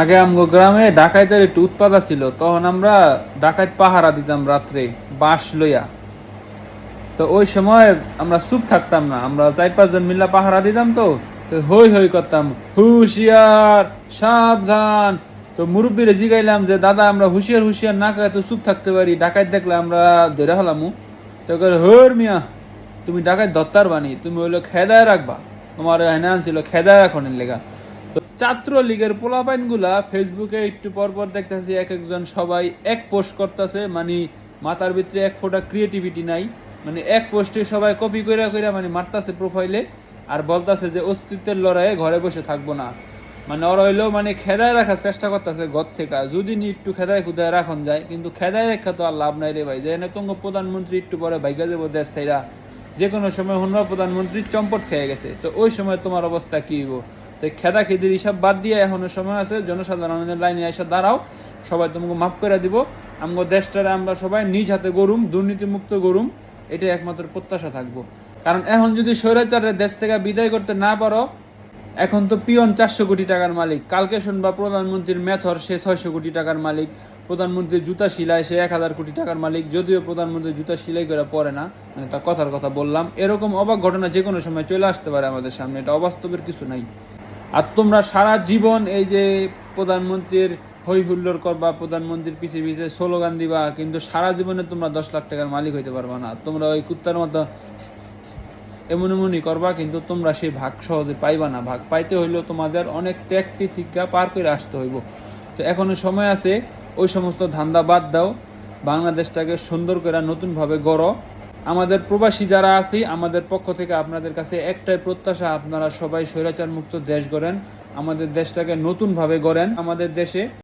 আগে আমগো গ্রামে ডাকাইতের একটু উৎপাদা ছিল, তখন আমরা ডাকাইত পাহারা দিতাম রাত্রে, বাঁশ লইয়া। তো ওই সময় আমরা চুপ থাকতাম না, আমরা চার পাঁচজন মিল্লা পাহারা দিতাম তো হই হই করতাম, হুশিয়ার, সাবধান। তো মুরব্বীরে জিগাইলাম যে, দাদা, আমরা হুশিয়ার হুশিয়ার না করে তো চুপ থাকতে পারি, ডাকাইত দেখলে আমরা ধরে হলামু। তো হর মিয়া, তুমি ডাকাইত দত্তার বানি তুমি হইল খেদায় রাখবা। তোমার এনে আনছিল, খেদায় রাখনের লেগা। তো ছাত্র লীগের পোলাপাইনগুলা ফেসবুকে একটু পর পর দেখতেছি এক একজন সবাই এক পোস্ট করতেছে মানে মাথার ভিতরে এক ফোঁটা ক্রিয়েটিভিটি নাই মানে এক পোস্টে সবাই কপি কইরা কইরা মানে মারতাছে প্রোফাইলে আর বলতাছে যে অস্তিত্বের লড়াইয়ে ঘরে বসে থাকব না। মানে ওরা হইল মানে খেদায় রাখার চেষ্টা করতেছে ঘর থেকে, যদি নি একটু খেদায় খুদায় রাখন যায়, কিন্তু খেদায় রেখা তো আর লাভ নাই রে ভাই। যে তুঙ্গ প্রধানমন্ত্রী একটু পরে ভাইগা যাব দেশ ছাইরা যে কোনো সময় হন্য প্রধানমন্ত্রী চম্পট খেয়ে গেছে। তো ওই সময় তোমার অবস্থা কি হইব? তো খেদা খেদির হিসাব বাদ দিয়ে এখনও সময় আছে, জনসাধারণের লাইনে এসে দাঁড়াও। সবাই তোমাকে মাফ করে দিব। আমগো দেশটারে আমরা সবাই নিজ হাতে গরুম দুর্নীতিমুক্ত গরুম এটাই একমাত্র প্রত্যাশা থাকব। কারণ এখন যদি স্বৈরাচারের দেশ থেকে বিদায় করতে না পারো, এখন তো পিয়ন চারশো কোটি টাকার মালিক। কালকে শুনবা প্রধানমন্ত্রীর মেথর, সে ছয়শো কোটি টাকার মালিক। প্রধানমন্ত্রীর জুতা সিলাই, সে এক হাজার কোটি টাকার মালিক। যদিও প্রধানমন্ত্রী জুতা সিলাই করে পরে না মানে তার কথার কথা বললাম। এরকম অবাক ঘটনা যে কোনো সময় চলে আসতে পারে আমাদের সামনে। এটা অবাস্তবের কিছু নাই। আর তোমরা সারা জীবন এই যে প্রধানমন্ত্রীর হই হুল্লোড় করবা প্রধানমন্ত্রীর পিছিয়ে পিছিয়ে স্লোগান দিবা, কিন্তু সারা জীবনে তোমরা দশ লাখ টাকার মালিক হইতে পারবা না। তোমরা ওই কুত্তার মতো এমন এমনই করবা, কিন্তু তোমরা সেই ভাগ সহজে পাইবা না। ভাগ পাইতে হইলেও তোমাদের অনেক ত্যাগ তিথিকা পার করে আসতে হইব। তো এখনও সময় আছে, ওই সমস্ত ধান্দা বাদ দাও। বাংলাদেশটাকে সুন্দর করে নতুনভাবে গড়ো। আমাদের প্রবাসী যারা আছি, আমাদের পক্ষ থেকে আপনাদের কাছে একটাই প্রত্যাশা, আপনারা সবাই স্বৈরাচার মুক্ত দেশ গড়েন, আমাদের দেশটাকে নতুনভাবে গড়েন, আমাদের দেশে